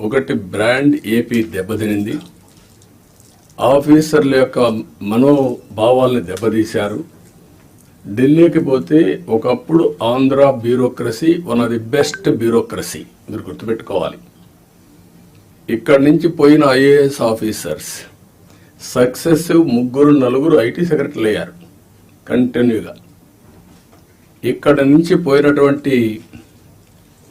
ఒకటి brand AP దెబ్బతినింది. ఆఫీసర్ల యొక్క మనోభావాల్ని దెబ్బతీశారు. ఢిల్లీకి పోతే ఒకప్పుడు Andhra bureaucracy one of the best bureaucracy. మీరు గుర్తుపెట్టుకోవాలి. ఇక్కడి నుంచి పోయిన ఐఏఎస్ ఆఫీసర్స్ సక్సెసివ్ ముగ్గురు నలుగురు ఐటీ సెక్రటరీలు అయ్యారు. కంటిన్యూగా. ఇక్కడ నుంచి పోయినటువంటి